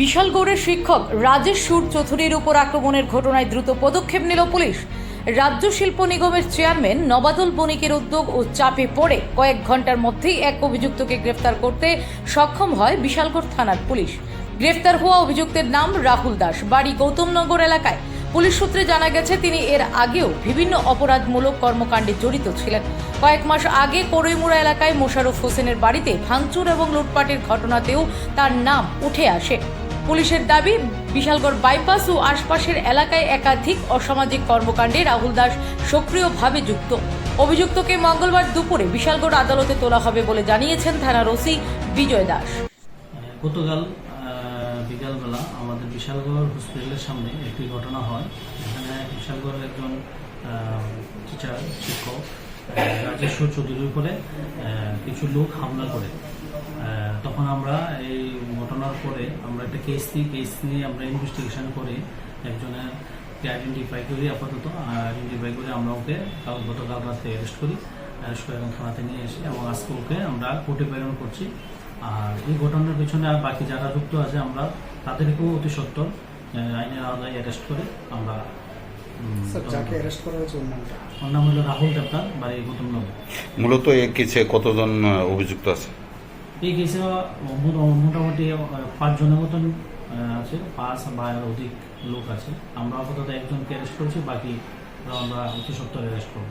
বিশালগড়ের শিক্ষক রাজেশ সুর চৌধুরীর উপর আক্রমণের ঘটনায় দ্রুত পদক্ষেপ নিল পুলিশ। রাজ্য শিল্প নিগমের চেয়ারম্যান নবাদুল বণিকের উদ্যোগ ও চাপে পড়ে কয়েক ঘণ্টার মধ্যেই এক অভিযুক্তকে গ্রেফতার করতে সক্ষম হয় বিশালগড় থানার পুলিশ। গ্রেফতার হওয়া অভিযুক্তের নাম রাহুল দাস। বাড়ি গৌতমনগর এলাকায় পুলিশ সূত্রে জানা গেছে, তিনি এর আগেও বিভিন্ন অপরাধমূলক কর্মকাণ্ডে জড়িত ছিলেন। কয়েক মাস আগে করইমুড়া এলাকায় মোশাররফ হোসেনের বাড়িতে ভাঙচুর এবং লুটপাটের ঘটনাতেও তার নাম উঠে আসে। পুলিশের দাবি, বিশালগড় বাইপাস ও আশপাশের এলাকায় একাধিক অসামাজিক কর্মকাণ্ডে রাহুল দাস সক্রিয়ভাবে যুক্ত। অভিযুক্তকে মঙ্গলবার দুপুরে বিশালগড় আদালতে তোলা হবে বলে জানিয়েছেন থানার ওসি বিজয় দাস। গতকাল বিকালবেলা আমাদের বিশালগড় হসপিটালের সামনে একটি ঘটনা হয়। এখানে বিশালগড়ের একজন টিচার, শিক্ষক রাজেশ্বর চৌধুরীর উপরে কিছু লোক হামলা করে। তখন আমরা এই ঘটনার পরে আমরা একটা কেস নিই কেস নিয়ে আমরা ইনভেস্টিগেশন করে একজনের আইডেন্টিফাই করি আপাতত আইডেন্টিফাই করে আমরা ওকে কাল গতকাল রাতে অ্যারেস্ট করি অ্যারেস্ট করে থানাতে নিয়ে এসে এবং আজকে ওকে আমরা কোর্টে প্রেরণ করছি। আর এই ঘটনার পেছনে আর বাকি যারা যুক্ত আছে আমরা তাদেরকেও অতি সত্তর আইনের আওতায় অ্যারেস্ট করে আমরা ওর নাম হলো রাহুল দেবদার বাড়ি গৌতম নগর। মূলত এই কিছু কতজন অভিযুক্ত আছে? এই কেসে মোটামুটি পাঁচজনের মতন আছে। পাঁচ বা অধিক লোক আছে। আমরা আপাতত একজনকে অ্যারেস্ট করছি, বাকি আমরা অতি সত্তর অ্যারেস্ট করব।